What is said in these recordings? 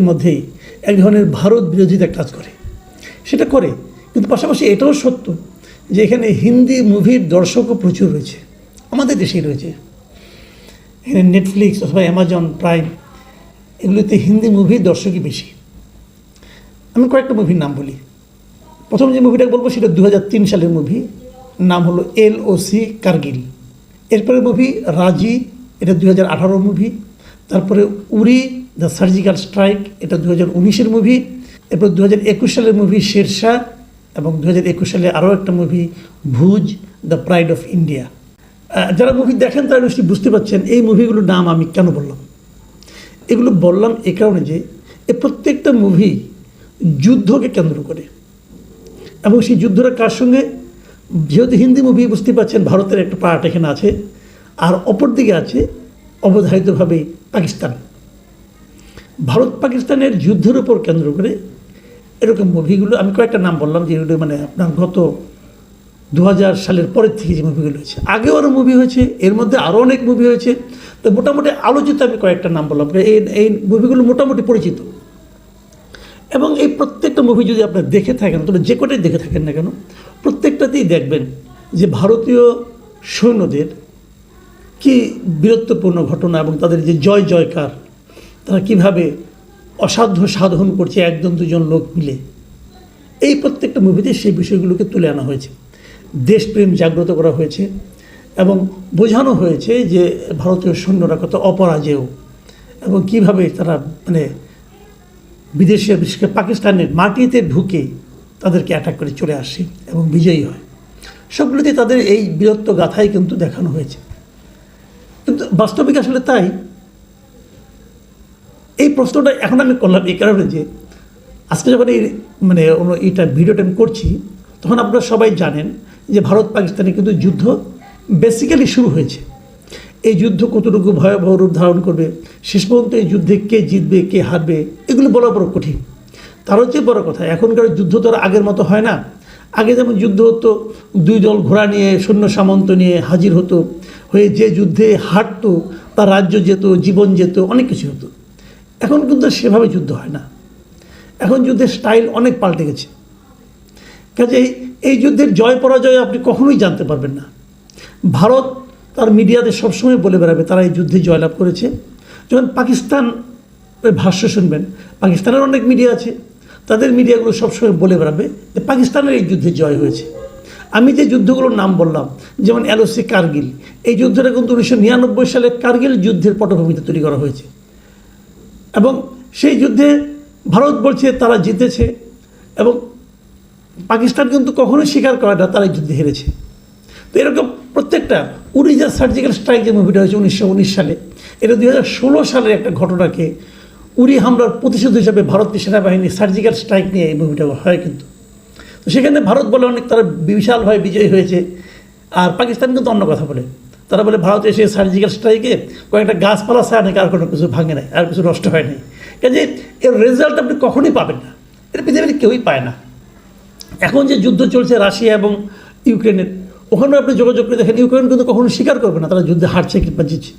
মধ্যেই এক ধরনের ভারত বিরোধিতা কাজ করে। সেটা করে, কিন্তু পাশাপাশি এটাও সত্য যে এখানে হিন্দি মুভির দর্শকও প্রচুর রয়েছে। আমাদের দেশেই রয়েছে। এখানে নেটফ্লিক্স অথবা অ্যামাজন প্রাইম এগুলিতে হিন্দি মুভির দর্শকই বেশি। আমি কয়েকটা মুভির নাম বলি। প্রথম যে মুভিটা বলব সেটা দু হাজার তিন সালের মুভি, নাম হলো এল ও সি কার্গিল। এরপরে মুভি রাজি, এটা দু হাজার আঠারো মুভি। তারপরে উরি দ্য সার্জিক্যাল স্ট্রাইক এটা দু হাজার উনিশের মুভি এরপর দু হাজার একুশ সালের মুভি শেরশাহ এবং দু হাজার একুশ সালে আরও একটা movie Bhuj the pride of India যারা মুভি দেখেন, তারা নিশ্চয়ই বুঝতে পারছেন এই মুভিগুলোর নাম আমি কেন বললাম। এগুলো বললাম এ কারণে যে, এ প্রত্যেকটা মুভি যুদ্ধকে কেন্দ্র করে। এবং সেই যুদ্ধটা কার সঙ্গে? যেহেতু হিন্দি মুভি বুঝতে পারছেন, ভারতের একটা পার্ট এখানে আছে, আর অপরদিকে আছে অবধারিতভাবে পাকিস্তান। ভারত পাকিস্তানের যুদ্ধের উপর কেন্দ্র করে এরকম মুভিগুলো আমি কয়েকটা নাম বললাম যে এগুলো মানে আপনার গত দু হাজার সালের পরের থেকে যে মুভিগুলো হয়েছে। আগেও আরও মুভি হয়েছে, এর মধ্যে আরও অনেক মুভি হয়েছে। তো মোটামুটি আলোচিত আমি কয়েকটা নাম বললাম। এই এই মুভিগুলো মোটামুটি পরিচিত। এবং এই প্রত্যেকটা মুভি যদি আপনারা দেখে থাকেন তবে যে কটাই দেখে থাকেন না কেন, প্রত্যেকটাতেই দেখবেন যে ভারতীয় সৈন্যদের কি বীরত্বপূর্ণ ঘটনা এবং তাদের যে জয় জয়কার তারা কীভাবে অসাধ্য সাধন করছে একজন দুজন লোক মিলে? এই প্রত্যেকটা মুভিতে সেই বিষয়গুলোকে তুলে আনা হয়েছে। দেশপ্রেম জাগ্রত করা হয়েছে এবং বোঝানো হয়েছে যে ভারতীয় সৈন্যরা কত অপরাজেয় এবং কীভাবে তারা মানে বিদেশে বিশেষ করে পাকিস্তানের মাটিতে ঢুকে তাদেরকে অ্যাটাক করে চলে আসে এবং বিজয়ী হয়। সবগুলোতে তাদের এই বীরত্ব গাথাই কিন্তু দেখানো হয়েছে। কিন্তু বাস্তবিক আসলে তাই এই প্রশ্নটা এখন আমি করলাম এই কারণে যে, আজকে যখন এই মানে এইটা ভিডিওটা আমি করছি, তখন আপনারা সবাই জানেন যে ভারত পাকিস্তানে কিন্তু যুদ্ধ বেসিক্যালি শুরু হয়েছে। এই যুদ্ধ কতটুকু ভয়াবহ রূপ ধারণ করবে, শেষ পর্যন্ত এই যুদ্ধে কে জিতবে, কে হারবে, এগুলো বলা বড় কঠিন। তার হচ্ছে বড় কথা, এখনকার যুদ্ধ তো আগের মতো হয় না। আগে যেমন যুদ্ধ হতো, দুই দল ঘোড়া নিয়ে, সৈন্য সামন্ত নিয়ে হাজির হতো, হয়ে যে যুদ্ধে হারতো, তার রাজ্য যেত, জীবন যেত, অনেক কিছু হতো। এখন কিন্তু সেভাবে যুদ্ধ হয় না। এখন যুদ্ধের স্টাইল অনেক পাল্টে গেছে। কাজেই এই যুদ্ধের জয় পরাজয় আপনি কখনোই জানতে পারবেন না। ভারত তার মিডিয়াতে সবসময় বলে বেড়াবে, তারা এই যুদ্ধে জয়লাভ করেছে। যখন পাকিস্তান ভাষ্য শুনবেন, পাকিস্তানের অনেক মিডিয়া আছে, তাদের মিডিয়াগুলো সবসময় বলে বেড়াবে যে পাকিস্তানের এই যুদ্ধে জয় হয়েছে। আমি যে যুদ্ধগুলোর নাম বললাম, যেমন এলওসি কার্গিল, এই যুদ্ধটা কিন্তু উনিশশো নিরানব্বই সালে কার্গিল যুদ্ধের পটভূমিতে তৈরি করা হয়েছে। এবং সেই যুদ্ধে ভারত বলছে তারা জিতেছে এবং পাকিস্তান কিন্তু কখনোই স্বীকার করে না তারা যুদ্ধে হেরেছে। তো এরকম প্রত্যেকটা উড়িজা সার্জিক্যাল স্ট্রাইক যে মুভিটা হয়েছে উনিশশো উনিশ সালে, এটা দুই হাজার ষোলো সালের একটা ঘটনাকে উড়ি হামলার প্রতিশোধ হিসাবে ভারতীয় সেনাবাহিনী সার্জিক্যাল স্ট্রাইক নিয়ে এই মুভিটা হয় কিন্তু। তো সেখানে ভারত বলে অনেক তারা বিশালভাবে বিজয়ী হয়েছে, আর পাকিস্তান কিন্তু অন্য কথা বলে। তারা বলে, ভারত এসে সার্জিক্যাল স্ট্রাইকে কয়েকটা গাছপালা ছাড়া নাকি আর কোনো কিছু ভাঙে নাই, আর কিছু নষ্ট হয় নাই। কাজে এর রেজাল্ট আপনি কখনোই পাবেন না। এটা পৃথিবীর কেউই পায় না। এখন যে যুদ্ধ চলছে রাশিয়া এবং ইউক্রেনের, ওখানেও আপনি যোগাযোগ করে দেখেন, ইউক্রেন কিন্তু কখনো স্বীকার করবে না, তারা যুদ্ধে হারছে কিংবা জিতছে।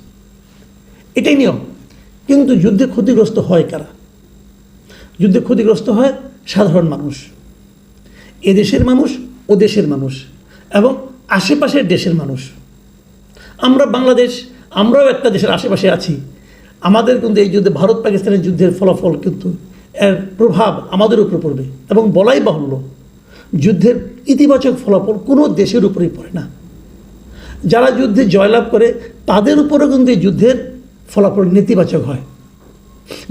এটাই নিয়ম। কিন্তু যুদ্ধে ক্ষতিগ্রস্ত হয় কারা? যুদ্ধে ক্ষতিগ্রস্ত হয় সাধারণ মানুষ। এদেশের মানুষ, ও দেশের মানুষ এবং আশেপাশের দেশের মানুষ। আমরা বাংলাদেশ, আমরাও একটা দেশের আশেপাশে আছি। আমাদের কিন্তু এই যুদ্ধে ভারত পাকিস্তানের যুদ্ধের ফলাফল কিন্তু এর প্রভাব আমাদের উপরে পড়বে এবং বলাই বাহুল্য, যুদ্ধের ইতিবাচক ফলাফল কোনো দেশের উপরেই পড়ে না। যারা যুদ্ধে জয়লাভ করে, তাদের উপরেও কিন্তু এই যুদ্ধের ফলাফল নেতিবাচক হয়।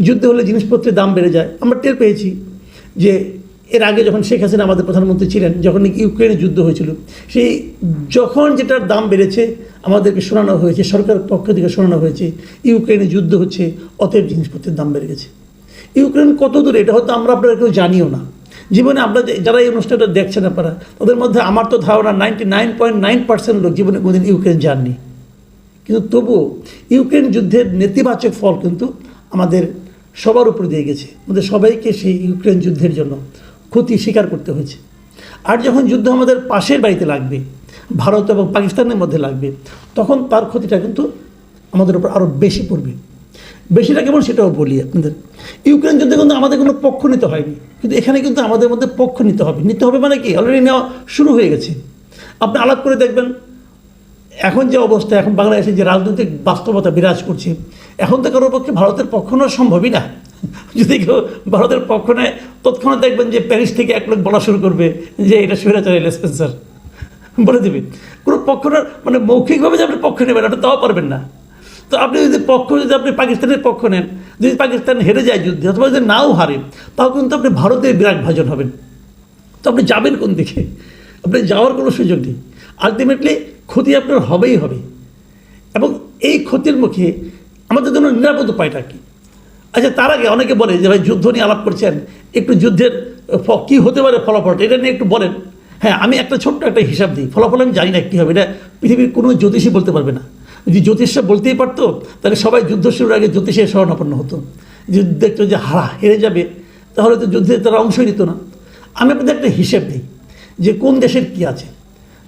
যুদ্ধ হলে জিনিসপত্রের দাম বেড়ে যায়। আমরা টের পেয়েছি যে এর আগে যখন শেখ হাসিনা আমাদের প্রধানমন্ত্রী ছিলেন, যখন নাকি ইউক্রেনে যুদ্ধ হয়েছিল, সেই যখন যেটার দাম বেড়েছে, আমাদেরকে শোনানো হয়েছে, সরকারের পক্ষ থেকে শোনানো হয়েছে, ইউক্রেনে যুদ্ধ হচ্ছে, অতএব জিনিসপত্রের দাম বেড়ে গেছে। ইউক্রেন কত দূরে, এটা হয়তো আমরা আপনারা কেউ জানিও না। জীবনে যে- যারা এই অনুষ্ঠানটা দেখছেন আপনারা, তাদের মধ্যে আমার তো ধারণা ninety nine point nine percent লোক জীবনে কোনোদিন ইউক্রেন যাননি। কিন্তু তবুও, ইউক্রেন যুদ্ধের নেতিবাচক ফল কিন্তু আমাদের সবার উপর দিয়ে গেছে। আমাদের সবাইকে সেই ইউক্রেন যুদ্ধের জন্য ক্ষতি স্বীকার করতে হয়েছে। আর যখন যুদ্ধ আমাদের পাশের বাড়িতে লাগবে, ভারত এবং পাকিস্তানের মধ্যে লাগবে, তখন তার ক্ষতিটা কিন্তু আমাদের উপর আরও বেশি পড়বে। বেশিটা কেমন সেটাও বলি আপনাদের। ইউক্রেন যুদ্ধে কিন্তু আমাদের কোনো পক্ষ নিতে হয়নি। কিন্তু এখানে কিন্তু আমাদের মধ্যে পক্ষ নিতে হবে। নিতে হবে মানে কি? অলরেডি নেওয়া শুরু হয়ে গেছে। আপনি আলাপ করে দেখবেন, এখন যে অবস্থা, এখন বাংলাদেশে যে রাজনৈতিক বাস্তবতা বিরাজ করছে, এখন তো কারোর পক্ষে ভারতের পক্ষ নেওয়া সম্ভবই না। যদি কেউ ভারতের পক্ষ নেয় তৎক্ষণাৎ দেখবেন যে প্যারিস থেকে এক লোক বলা শুরু করবে যে এটা স্বৈরাচারী স্পেন্সার। বলে দেবে। কোনো পক্ষ মানে মৌখিকভাবে যে আপনি পক্ষ নেবেন আপনি তাও পারবেন না। তো আপনি যদি পক্ষ, যদি আপনি পাকিস্তানের পক্ষ নেন, যদি পাকিস্তান হেরে যায় যুদ্ধে, অথবা যদি নাও হারে, তাও কিন্তু আপনি ভারতের বিরাট ভাজন হবেন। তো আপনি যাবেন কোন দিকে? আপনি যাওয়ার কোনো সুযোগ নেই। আলটিমেটলি ক্ষতি আপনার হবেই হবে। এবং এই ক্ষতির মুখে আমাদের জন্য নিরাপদ উপায়টা কী? আচ্ছা তার আগে অনেকে বলে যে ভাই যুদ্ধ নিয়ে আলাপ করছেন, একটু যুদ্ধের কী হতে পারে ফলাফলটা এটা নিয়ে একটু বলেন। হ্যাঁ আমি একটা ছোট্ট একটা হিসাব দিই। ফলাফল আমি জানি না কী হবে। এটা পৃথিবীর কোনো জ্যোতিষী বলতে পারবে না। যদি জ্যোতিষরা বলতেই পারতো, তাহলে সবাই যুদ্ধ শুরুর আগে জ্যোতিষের শরণাপন্ন হতো। যদি দেখতো যে, হারা, হেরে যাবে, তাহলে তো যুদ্ধে তারা অংশই নিত না। আমি আপনাদের একটা হিসেব দিই যে, কোন দেশের কী আছে?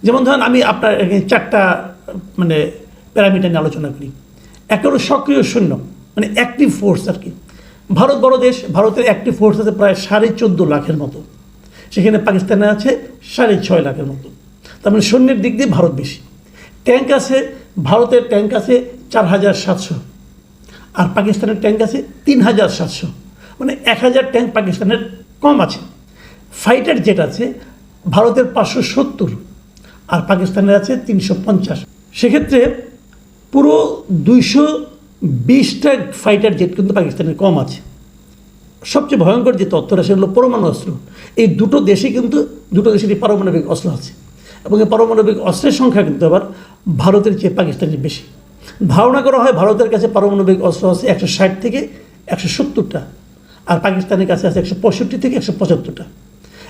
যেমন ধরেন, আমি আপনার চারটা মানে প্যারামিটার নিয়ে আলোচনা করি। একটা হলো সক্রিয় সৈন্য। মানে অ্যাক্টিভ ফোর্স আর কি। ভারত বড় দেশ, ভারতের অ্যাক্টিভ ফোর্স আছে প্রায় সাড়ে চোদ্দ লাখের মতো। সেখানে পাকিস্তানে আছে সাড়ে ছয় লাখের মতো। তার মানে সৈন্যের দিক দিয়ে ভারত বেশি। ট্যাঙ্ক আছে, ভারতের ট্যাঙ্ক আছে চার হাজার সাতশো। আর পাকিস্তানের ট্যাঙ্ক আছে তিন হাজার সাতশো। মানে এক হাজার ট্যাঙ্ক পাকিস্তানের কম আছে। ফাইটার জেট আছে, ভারতের পাঁচশো সত্তর। আর পাকিস্তানের আছে তিনশো পঞ্চাশ। সেক্ষেত্রে পুরো দুইশো বিশটা ফাইটার জেট কিন্তু পাকিস্তানের কম আছে। সবচেয়ে ভয়ঙ্কর যে তথ্যটা সেগুলো পরমাণু অস্ত্র। এই দুটো দেশে কিন্তু, দুটো দেশেরই পারমাণবিক অস্ত্র আছে। এবং এই পারমাণবিক অস্ত্রের সংখ্যা কিন্তু আবার ভারতের চেয়ে পাকিস্তানের বেশি। ধারণা করা হয় ভারতের কাছে পারমাণবিক অস্ত্র আছে একশো ষাট থেকে একশো সত্তরটা, আর পাকিস্তানের কাছে আছে একশো পঁয়ষট্টি থেকে একশো পঁচাত্তরটা।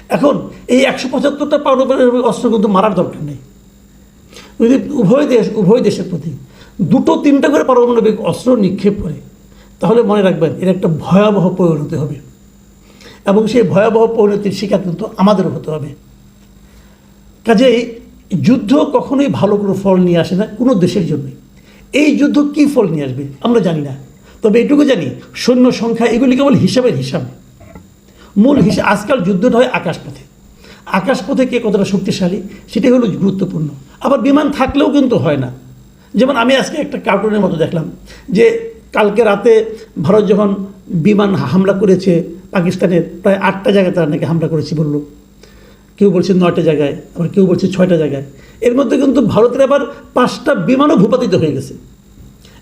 এখন এই একশো পঁচাত্তরটা পারমাণবিক অস্ত্র কিন্তু মারার দরকার নেই। যদি উভয় দেশ, উভয় দেশের প্রতি দুটো তিনটা করে পারমাণবিক অস্ত্র নিক্ষেপ করে। তাহলে মনে রাখবেন, এর একটা ভয়াবহ পরিণতি হবে। এবং সেই ভয়াবহ পরিণতির শিকার কিন্তু আমাদেরও হতে হবে। কাজেই যুদ্ধ কখনোই ভালো কোনো ফল নিয়ে আসে না, কোনো দেশের জন্যই এই যুদ্ধ কী ফল নিয়ে আসবে, আমরা জানি না। তবে এটুকু জানি, সৈন্য সংখ্যা এগুলি কেবল হিসাবের হিসাব। মূল হিসাব আজকাল যুদ্ধটা হয় আকাশপথে। আকাশপথে কে কতটা শক্তিশালী, সেটাই হলো গুরুত্বপূর্ণ। আবার বিমান থাকলেও কিন্তু হয় না। যেমন আমি আজকে একটা কার্টুনের মতো দেখলাম যে কালকে রাতে ভারত যখন বিমান হামলা করেছে, পাকিস্তানের প্রায় আটটা জায়গায় তারা নাকি হামলা করেছে বলল। কেউ বলছে নয়টা জায়গায়, আবার কেউ বলছে ছয়টা জায়গায়। এর মধ্যে কিন্তু ভারতের আবার পাঁচটা বিমানও ভূপাতিত হয়ে গেছে।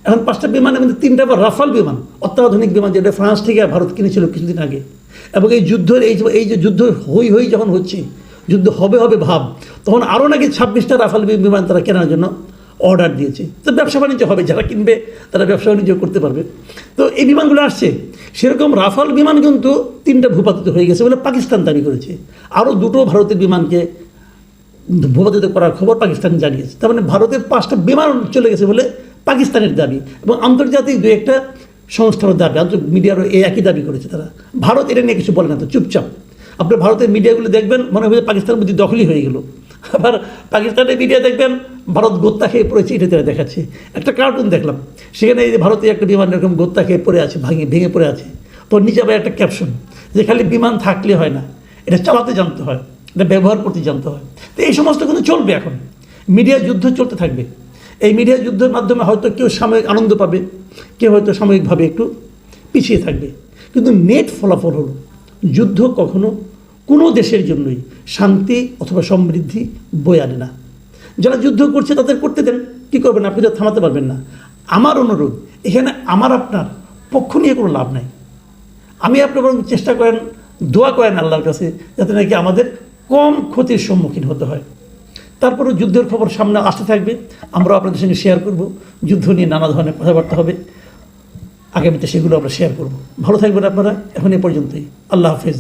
এখন পাঁচটা বিমানের মধ্যে তিনটা আবার রাফাল বিমান, অত্যাধুনিক বিমান যেটা ফ্রান্স থেকে ভারত কিনেছিল কিছুদিন আগে। এবং এই যুদ্ধের, এই এই যে যুদ্ধ হই হই যখন হচ্ছে, যুদ্ধ হবে হবে ভাব, তখন আরও নাকি ছাব্বিশটা রাফাল বিমান তারা কেনার জন্য অর্ডার দিয়েছে। তো ব্যবসা বাণিজ্য হবে, যারা কিনবে, তারা ব্যবসা বাণিজ্য করতে পারবে। তো এই বিমানগুলো আসছে। সেরকম রাফাল বিমান কিন্তু তিনটা ভূপাতিত হয়ে গেছে বলে পাকিস্তান দাবি করেছে। আরও দুটো ভারতের বিমানকে ভূপাতিত করার খবর পাকিস্তান জানিয়েছে। তার মানে ভারতের পাঁচটা বিমান চলে গেছে বলে পাকিস্তানের দাবি। এবং আন্তর্জাতিক দু একটা সংস্থারও দাবি, আন্তর্জাতিক মিডিয়ারও এই একই দাবি করেছে তারা। ভারত এটা নিয়ে কিছু বলে না তো, চুপচাপ। আপনার ভারতের মিডিয়াগুলো দেখবেন, মনে হবে পাকিস্তান বুদ্ধি দখলই হয়ে গেল। আবার পাকিস্তানের মিডিয়া দেখবেন, ভারত গোত্তা খেয়ে পড়েছে, এটা তারা দেখাচ্ছে। একটা কার্টুন দেখলাম। সেখানে এই যে ভারতীয় একটা বিমান এরকম গোত্তা খেয়ে পড়ে আছে, ভাঙে, ভেঙে পড়ে আছে। তো নিচে আবার একটা ক্যাপশন যে খালি বিমান থাকলে হয় না, এটা চালাতে জানতে হয়, এটা ব্যবহার করতে জানতে হয়। তো এই সমস্ত কিন্তু চলবে এখন। মিডিয়া যুদ্ধ চলতে থাকবে। এই মিডিয়া যুদ্ধের মাধ্যমে হয়তো কেউ সাময়িক আনন্দ পাবে, কেউ হয়তো সাময়িকভাবে একটু পিছিয়ে থাকবে। কিন্তু নেট ফলাফল হলো, যুদ্ধ কখনো কোনো দেশের জন্যই শান্তি অথবা সমৃদ্ধি বয়ে আনে না। যারা যুদ্ধ করছে তাদের করতে দেন, কী করবেন? আপনি তো থামাতে পারবেন না। আমার অনুরোধ, এখানে আমার আপনার পক্ষ নিয়ে কোনো লাভ নাই। আমি আপনি বরং চেষ্টা করেন, দোয়া করেন আল্লাহর কাছে, যাতে নাকি আমাদের কম ক্ষতির সম্মুখীন হতে হয়। তারপরেও যুদ্ধের খবর সামনে আসতে থাকবে। আমরাও আপনাদের সঙ্গে শেয়ার করব। যুদ্ধ নিয়ে নানা ধরনের কথাবার্তা হবে। আগামীতে সেগুলো আমরা শেয়ার করব। ভালো থাকবেন আপনারা। এখন এ পর্যন্তই। আল্লাহ হাফেজ।